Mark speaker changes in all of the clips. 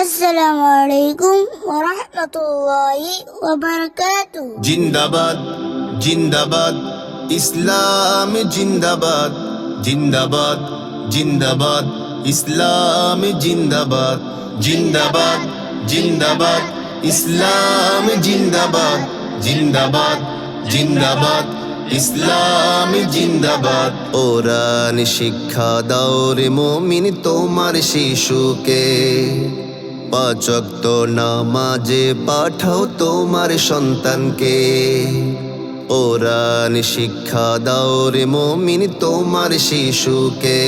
Speaker 1: আসসালামু আলাইকুম ওয়া রাহমাতুল্লাহি ওয়া বারাকাতুহু
Speaker 2: জিন্দাবাদ জিন্দাবাদ ইসলাম জিন্দাবাদ জিন্দাবাদ জিন্দাবাদ ইসলাম জিন্দাবাদ জিন্দাবাদ জিন্দাবাদ ইসলাম জিন্দাবাদ জিন্দাবাদ জিন্দাবাদ ইসলাম জিন্দাবাদ ওরান শিক্ষা দাও রে মমিন তোমার শিশুকে পাচক্ত নামাজে পাঠাও তোমার সন্তানকে। ওরান শিক্ষা দাও রে মমিন তোমার শিশুকে।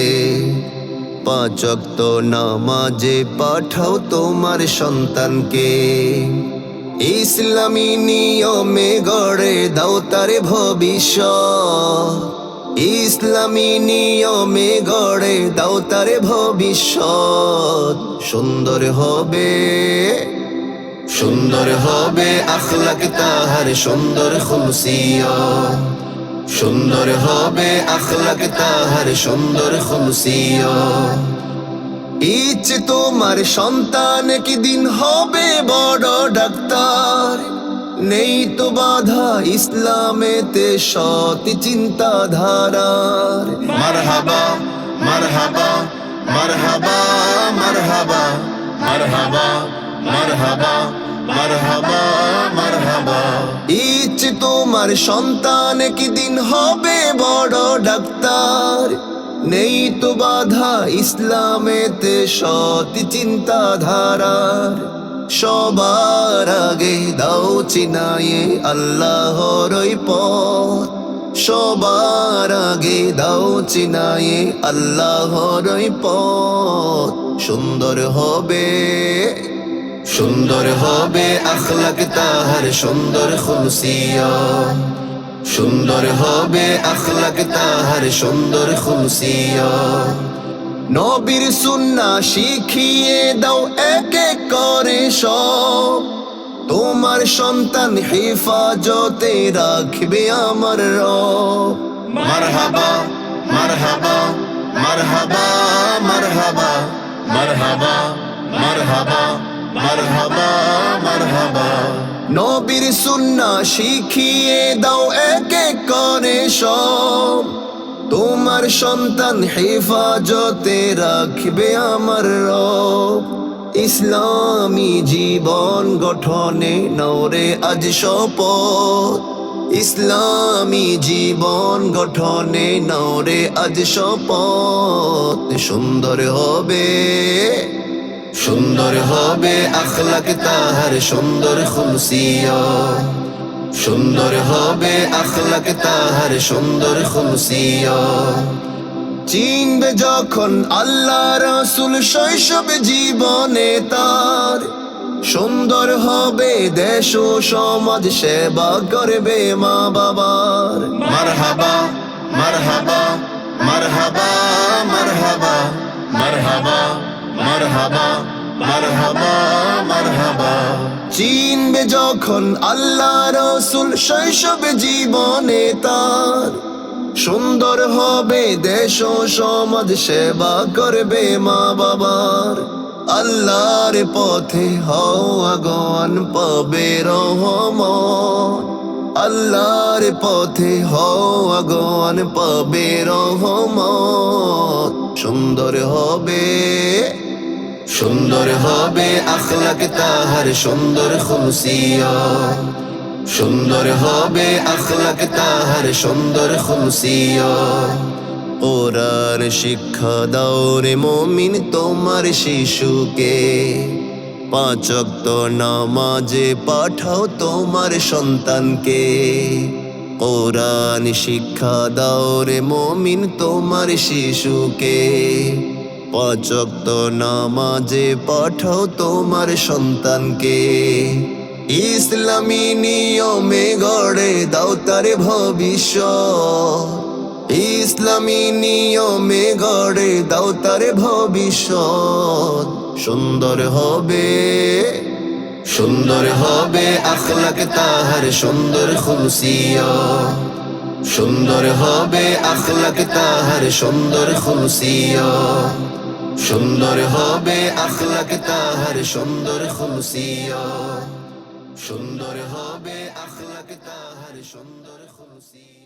Speaker 2: পাচক্ত নামাজে পাঠাও তোমার সন্তানকে। ইসলামী নিয়মে গড়ে দাও তার ভবিষ্যৎ। ইসলামী নিয়মে গড়ে দাও তার ভবিষ্যৎ। সুন্দর হবে সুন্দর হবে আখলাক তাহার সুন্দর খুলসিয়া সুন্দর হবে আখলাক তাহার সুন্দর খুলসিয়া ইচ্ছে তোমার সন্তান কি দিন হবে বড়? নেই তো বাধা ইসলামেতে সৎ চিন্তাধারার মারহাবা মারহাবা মারহাবা মারহাবা মারহাবা মারহাবা মারহাবা মারহাবা। ইচ্ছে তোমার সন্তান কি দিন হবে বড় ডাক্তার? নেই তো বাধা ইসলামেতে সৎ চিন্তাধারার। সবার আগে দাও চিনায়ে আল্লাহর পথ। সবার আগে দাও চিনায়ে আল্লাহর পথ। সুন্দর হবে সুন্দর হবে আখলাক তাহার সুন্দর খুলসিয়া সুন্দর হবে আখলাক তাহার সুন্দর খুলসিয়া নবীর সুন্না শিখিয়ে দাও এক সব তোমার সন্তান হেফাজতে রাখবে আমার রব। মারহাবা মারহাবা মারহাবা মারহাবা মারহাবা মারহাবা মারহাবা মারহাবা। নবীর সুন্না শিখিয়ে দাও এক করে সব। তোমার সন্তান হেফাজতে রাখবে আমার রব। ইসলামী জীবন গঠনে নরে আজ শপথ। ইসলামী জীবন গঠনে নরে আজ শপথ। সুন্দর হবে সুন্দর হবে আখলাক তাহার সুন্দর খুলসিয়া সুন্দর হবে আখলাক তাহার সুন্দর খুলসিয়া চিনবে যখন আল্লাহ রসুল শৈশব জীবনে তার। সুন্দর হবে দেশ ও সমাজ, সেবা করবে মা বাবার। মারহাবা মারহাবা মারহাবা মারহাবা মারহাবা মারহাবা মারহাবা মারহাবা। চিনবে যখন আল্লাহ রসুল শৈশব জীবনে তার। সুন্দর হবে দেশ সমাজ সেবা করবে মা বাবার। আল্লাহর পথে হও আগন পাবে রহমন আল্লাহর পথে হও আগন পাবে রহমন সুন্দর হবে সুন্দর হবে আখলাক তাহার সুন্দর খুলসিয়া সুন্দর হবে আখলাক তাহার সুন্দর খুলসিয়া ওরার শিক্ষা দাও রে মমিন তোমার শিশুকে। পাঁচক্ত নামাজে পাঠাও তোমার সন্তানকে। কোরআন শিক্ষা দাও রে মমিন তোমার শিশুকে। পাঁচক্ত নামাজে পাঠাও তোমার সন্তানকে। ইসলামী নিয়মে গড়ে দাও তার ভবিষ্যৎ। ইসলামী নিয়মে গড়ে দাও তার ভবিষ্যৎ। সুন্দর হবে সুন্দর হবে আখলাক তাহার সুন্দর খুলসিয়া সুন্দর হবে আখলাক তাহার সুন্দর খুলসিয়া সুন্দর হবে আখলাক তাহার সুন্দর খুলসিয়া সুন্দর হবে আখলাক তাহার সুন্দর খুলসিয়া